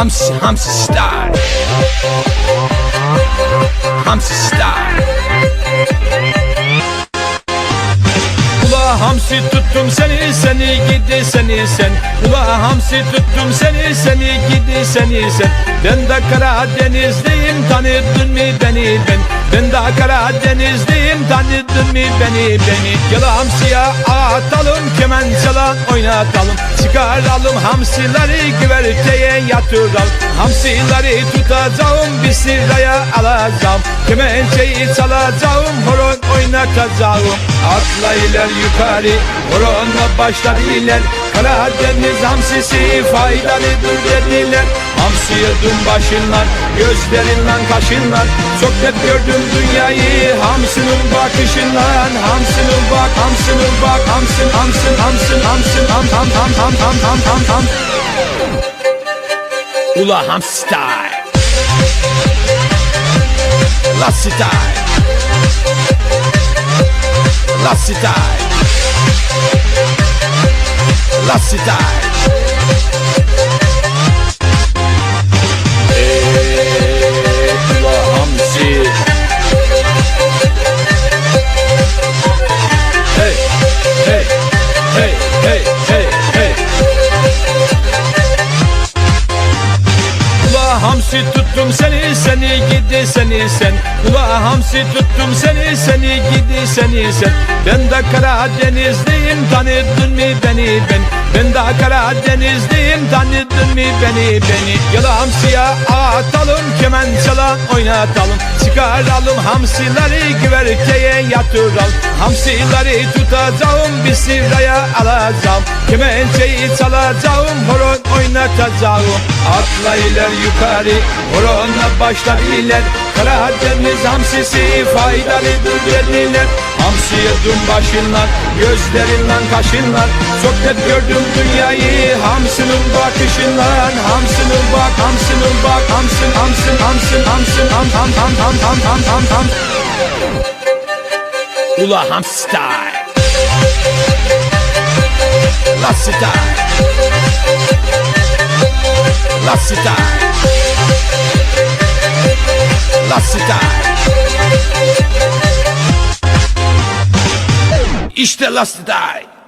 I'm, so I'm so star. I'm so star. Hamsi tuttum seni seni gidi seni sen. Ula hamsi tuttum seni seni gidi seni sen. Ben de Karadenizliyim tanıdın mı beni ben? Ben de Karadenizliyim tanıdın mı beni beni Gel hamsiye atalım kemen çalan oynatalım. Çıkaralım hamsileri güverteye yatıralım. Hamsileri tutacağım bir sıraya alacağım. Kemençeyi çalacağım horon oynatacağım Atla iler yukarı. Horonla başlar iler. Karadeniz hamsisi faydalıdır dediler. Hamsi yedin başınlar gözlerinden kaşınlar Çok net gördüm dünyayı hamsının bakışından. Hamsının bak hamsının bak hamsın hamsın hamsın hamsın ham ham ham ham ham ham ham ham. Ula ham style La style la città, la città. Hamsi. Hey, hey, hey, hey. Hamsi tuttum seni seni gidi seni sen. Ula hamsi tuttum seni seni gidi seni sen. Ben de Karadenizliyim tanıdın mı beni ben? Ben de Karadenizliyim tanıdın mı beni beni? Gel hamsiye atalım kemen çalan oynatalım. Çıkaralım hamsileri güverteye yatıralım. Hamsileri tutacağım bir sıraya alacağım. Kemençeyi çalacağım horon oynatacağım. Atla iler yukarı horonla başlar iler. Karadeniz hamsisi faydalıdır dediler Hamsi yedin başınlar gözlerinden kaşınlar. Çok net gördüm dünyayı hamsının bakışından Hamsının bak hamsının bak hamsın hamsın hamsın hamsın ham ham ham ham ham ham ham ham. Ula ham style La style La Cita. La Cita. İşte La Cita.